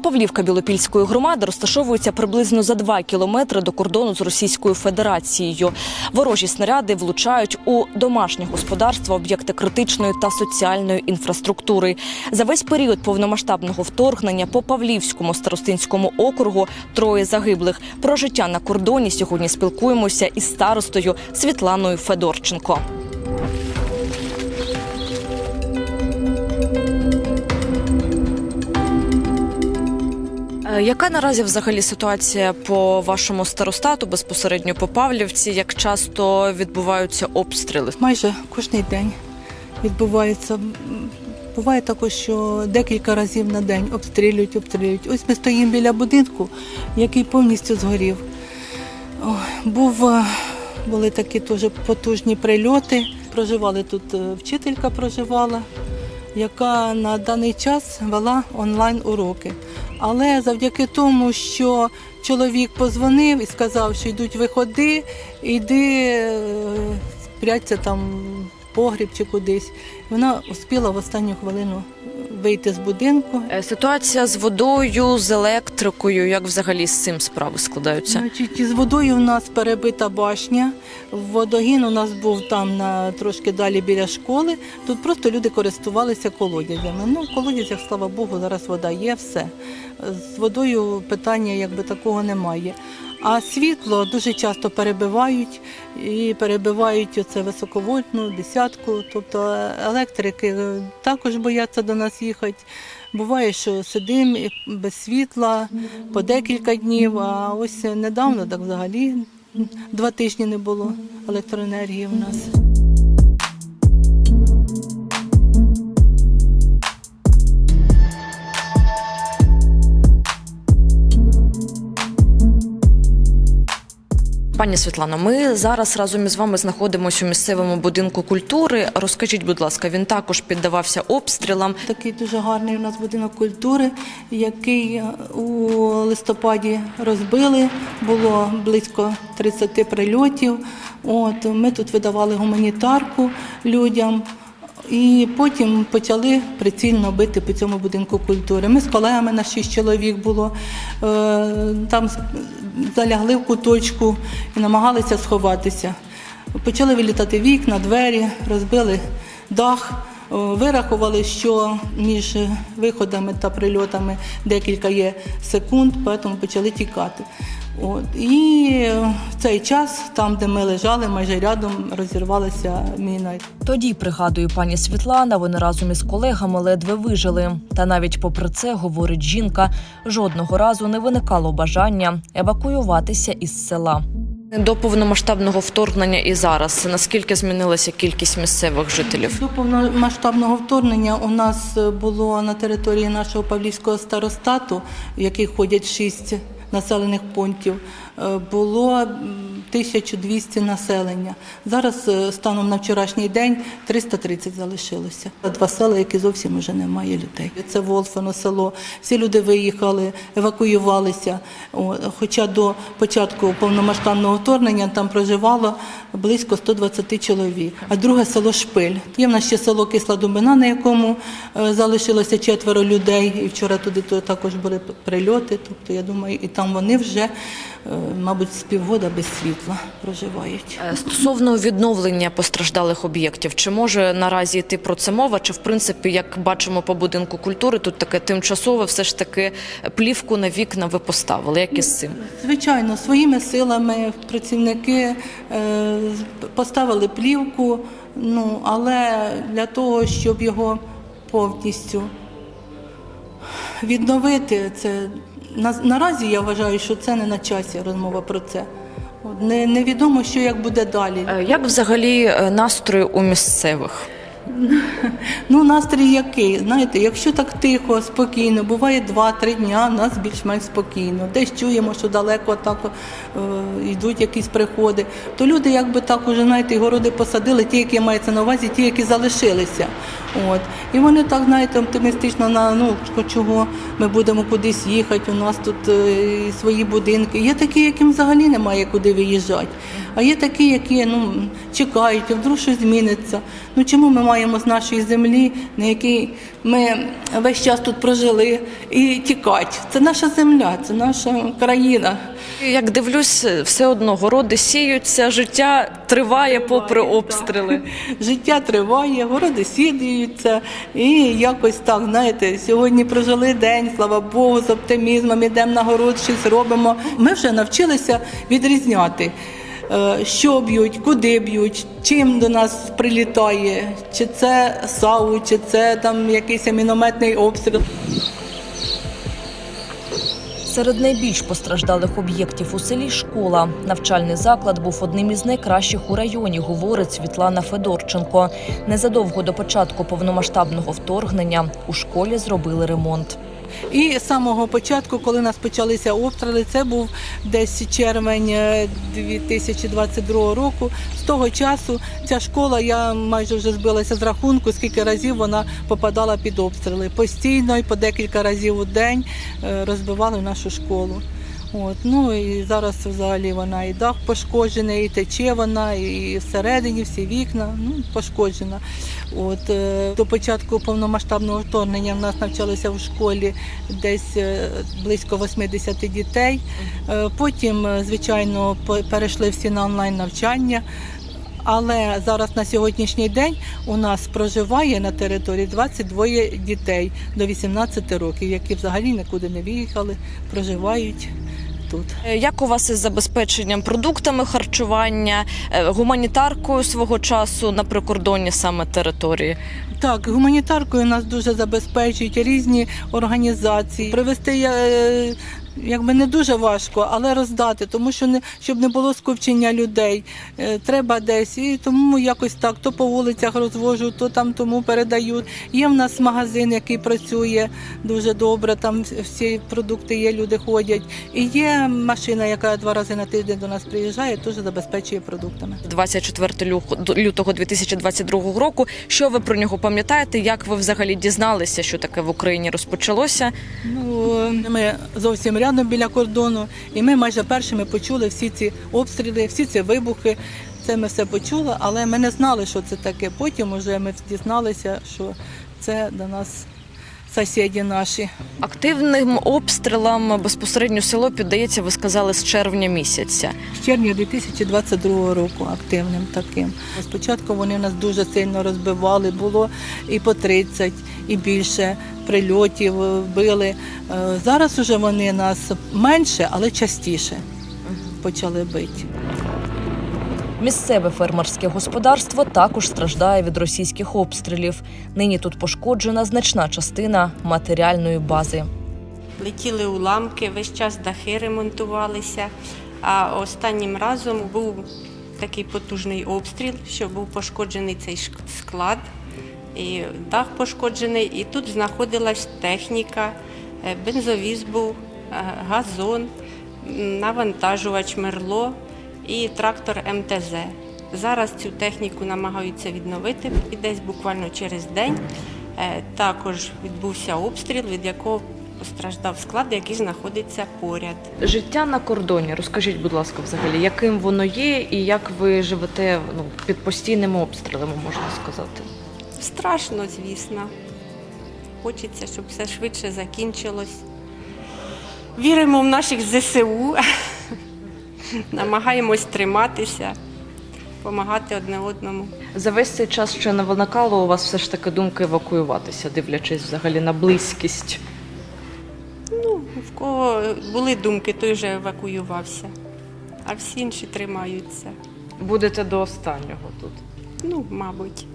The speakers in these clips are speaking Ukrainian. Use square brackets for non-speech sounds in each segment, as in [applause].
Павлівка Білопільської громади розташовується приблизно за 2 кілометри до кордону з Російською Федерацією. Ворожі снаряди влучають у домашнє господарство, об'єкти критичної та соціальної інфраструктури. За весь період повномасштабного вторгнення по Павлівському старостинському округу троє загиблих. Про життя на кордоні сьогодні спілкуємося із старостою Світланою Федорченко. Яка наразі взагалі ситуація по вашому старостату безпосередньо по Павлівці? Як часто відбуваються обстріли? Майже кожен день відбувається. Буває також, що декілька разів на день обстрілюють, обстрілюють. Ось ми стоїмо біля будинку, який повністю згорів. Був, е, були такі теж потужні прильоти. Проживали тут е, вчителька проживала, яка на даний час вела онлайн уроки. Але завдяки тому, що чоловік позвонив і сказав, що йдуть виходи, йди е, спряться там в погріб чи кудись. Вона успіла в останню хвилину вийти з будинку. Е, Ситуація з водою, з електрикою, як взагалі з цим справи складаються? Значить, із водою у нас перебита башня. Водогін у нас був там на трошки далі біля школи. Тут просто люди користувалися колодязями. Ну, в колодязях, слава Богу, зараз вода є, все. З водою питання якби такого немає. А світло дуже часто перебивають і перебивають оце високовольтну десятку. Тобто електрики також бояться до нас їхати. Буває, що сидимо без світла по декілька днів, а ось недавно так взагалі два тижні не було електроенергії в нас. Пані Світлано, ми зараз разом із вами знаходимося у місцевому будинку культури. Розкажіть, будь ласка, він також піддавався обстрілам. Такий дуже гарний у нас будинок культури, який у листопаді розбили. Було близько 30 прильотів. От ми тут видавали гуманітарку людям. І потім почали прицільно бити по цьому будинку культури. Ми з колегами на шість чоловік було е, там залягли в куточку і намагалися сховатися. Почали вилітати вікна, двері, розбили дах. Вирахували, що між виходами та прильотами декілька є секунд, тому почали тікати. От. І в цей час, там, де ми лежали, майже рядом розірвалася міна. Тоді, пригадує пані Світлана, вони разом із колегами ледве вижили. Та навіть попри це, говорить жінка, жодного разу не виникало бажання евакуюватися із села. До повномасштабного вторгнення і зараз наскільки змінилася кількість місцевих жителів? До повномасштабного вторгнення у нас було на території нашого Павлівського старостату, в який ходять шість населених пунктів, було м, 1200 населення. Зараз е, станом на вчорашній день 330 залишилося. Два села, які зовсім вже немає людей. Це Волфино село. Всі люди виїхали, евакуювалися. Хоча до початку повномасштабного вторгнення там проживало близько 120 чоловік. А друге село Шпиль. Є в нас ще село Кисла Дубина, на якому е, залишилося четверо людей. І вчора туди також були прильоти. Тобто, я думаю, і там вони вже, е, мабуть, з півгода без світла проживають. Е, Стосовно відновлення постраждалих об'єктів, чи може наразі йти про це мова? Чи в принципі, як бачимо по будинку культури, тут таке тимчасове, все ж таки плівку на вікна ви поставили? Як із цим? Звичайно, своїми силами працівники е, поставили плівку, ну, але для того, щоб його повністю відновити, це на, наразі я вважаю, що це не на часі розмова про це. От, Не, невідомо, що як буде далі. Е, Як взагалі е, настрої у місцевих? Ну, настрій який? Знаєте, якщо так тихо, спокійно, буває два-три дня, нас більш-менш спокійно. Десь чуємо, що далеко так е, йдуть якісь приходи. То люди якби так уже, знаєте, городи посадили, ті, які мається на увазі, ті, які залишилися. От. І вони так, знаєте, оптимістично на ну чого ми будемо кудись їхати. У нас тут е, свої будинки. Є такі, яким взагалі немає куди виїжджати. А є такі, які ну, чекають, а вдруг щось зміниться. Ну чому ми маємо з нашої землі, на якій ми весь час тут прожили, і тікати? Це наша земля, це наша країна. Як дивлюсь, все одно городи сіються, життя триває попри обстріли. [laughs] Життя триває, городи сідаються, і якось так, знаєте, сьогодні прожили день, слава Богу, з оптимізмом, ідемо на город, щось робимо. Ми вже навчилися відрізняти, що б'ють, куди б'ють, чим до нас прилітає, чи це САУ, чи це там якийсь мінометний обстріл. Серед найбільш постраждалих об'єктів у селі школа. Навчальний заклад був одним із найкращих у районі, говорить Світлана Федорченко. Незадовго до початку повномасштабного вторгнення у школі зробили ремонт. І з самого початку, коли нас почалися обстріли, це був десь червень е, 2022 року. З того часу ця школа, я майже вже збилася з рахунку, скільки разів вона попадала під обстріли. Постійно і по декілька разів у день е, розбивали нашу школу. От, ну і зараз взагалі вона і дах пошкоджений, і тече вона, і всередині всі вікна ну, пошкоджена. От, е, до початку повномасштабного вторгнення в нас навчалося в школі десь е, близько 80 дітей. Е, Потім, звичайно, перейшли всі на онлайн навчання. Але зараз на сьогоднішній день у нас проживає на території 22 дітей до 18 років, які взагалі нікуди не виїхали, проживають тут. Е, Як у вас із забезпеченням продуктами харчування, е, гуманітаркою свого часу на прикордонні саме території? Так, гуманітаркою нас дуже забезпечують різні організації. Привезти е, якби не дуже важко, але роздати, тому що не щоб не було скупчення людей. Е, Треба десь. І тому якось так, то по вулицях розвожу, то там тому передають. Є в нас магазин, який працює дуже добре. Там всі продукти є, люди ходять. І є машина, яка два рази на тиждень до нас приїжджає, теж забезпечує продуктами. 24 лю- лютого 2022 року. Що ви про нього пам'ятаєте? Як ви взагалі дізналися, що таке в Україні розпочалося? Ну, ми зовсім рядом біля кордону, і ми майже першими почули всі ці обстріли, всі ці вибухи. Це ми все почули, але ми не знали, що це таке. Потім вже ми дізналися, що це до нас сусіди наші. Активним обстрілам безпосередньо село піддається, ви сказали, з червня місяця. З червня 2022 року активним таким. Спочатку вони нас дуже сильно розбивали, було і по 30, і більше прильотів били. Е, Зараз уже вони нас менше, але частіше почали бити. Місцеве фермерське господарство також страждає від російських обстрілів. Нині тут пошкоджена значна частина матеріальної бази. Летіли уламки, весь час дахи ремонтувалися. А останнім разом був такий потужний обстріл, що був пошкоджений цей склад, і дах пошкоджений, і тут знаходилась техніка, е, бензовіз був, е, газон, навантажувач мерло і трактор МТЗ. Зараз цю техніку намагаються відновити і десь буквально через день. Е, Також відбувся обстріл, від якого постраждав склад, який знаходиться поряд. Життя на кордоні. Розкажіть, будь ласка, взагалі, яким воно є і як ви живете ну, під постійними обстрілами, можна сказати. Страшно, звісно. Хочеться, щоб все швидше закінчилось. Віримо в наших ЗСУ, намагаємось триматися, допомагати одне одному. За весь цей час ще не виникало у вас все ж таки думки евакуюватися, дивлячись взагалі на близькість. Ну, в кого були думки, той вже евакуювався, а всі інші тримаються. Будете до останнього тут. Ну, мабуть.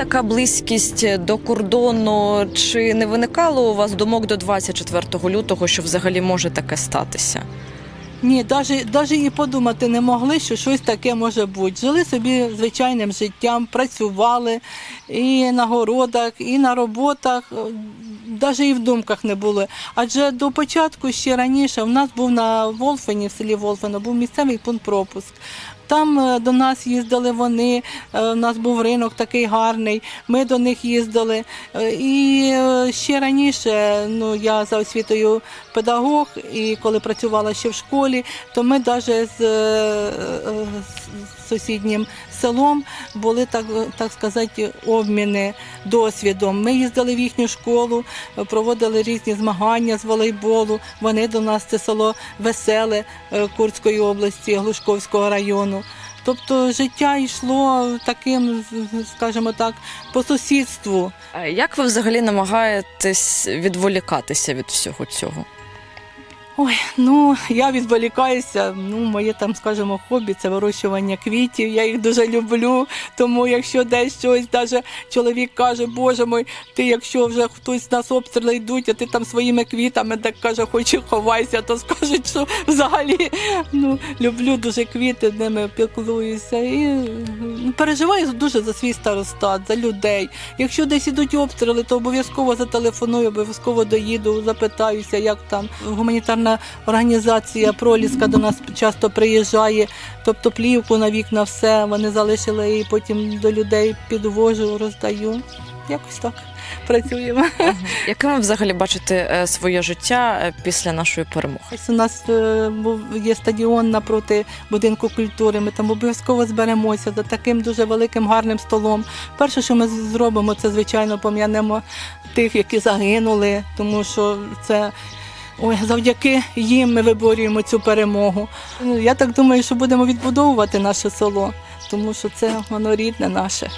Така близькість до кордону. Чи не виникало у вас думок до 24 лютого, що взагалі може таке статися? Ні, навіть і подумати не могли, що щось таке може бути. Жили собі звичайним життям, працювали і на городах, і на роботах. навіть і в думках не було. Адже до початку ще раніше в нас був на Волфені, в селі Волфено, був місцевий пункт пропуск. Там е, до нас їздили вони, е, у нас був ринок такий гарний, ми до них їздили. Е, І ще раніше, ну я за освітою педагог, і коли працювала ще в школі, то ми навіть з сусіднім селом були так, так сказати, обміни досвідом. Ми їздили в їхню школу, проводили різні змагання з волейболу. Вони до нас це село Веселе е, Курської області, Глушковського району. Тобто життя йшло таким, скажімо так, по сусідству. Як ви взагалі намагаєтесь відволікатися від всього цього? Ой, ну я відволікаюся. Ну, моє там, скажімо, хобі це вирощування квітів. Я їх дуже люблю. Тому якщо десь щось, навіть чоловік каже, Боже мой, ти якщо вже хтось з нас обстріли йдуть, а ти там своїми квітами так каже, хоч і ховайся, то скажуть, що взагалі ну, люблю дуже квіти, ними піклуюся. І переживаю дуже за свій старостат, за людей. Якщо десь ідуть обстріли, то обов'язково зателефоную, обов'язково доїду, запитаюся, як там гуманітарна організація Проліска до нас часто приїжджає, тобто плівку на вікна, все вони залишили і потім до людей підвожу, роздаю. Якось так працюємо. Яким ви взагалі бачите е, своє життя е, після нашої перемоги? Ось у нас е, був є стадіон напроти будинку культури. Ми там обов'язково зберемося за таким дуже великим гарним столом. Перше, що ми зробимо, це звичайно пом'янемо тих, які загинули, тому що це. Ой, завдяки їм ми виборюємо цю перемогу. Ну, Я так думаю, що будемо відбудовувати наше село, тому що це воно рідне наше.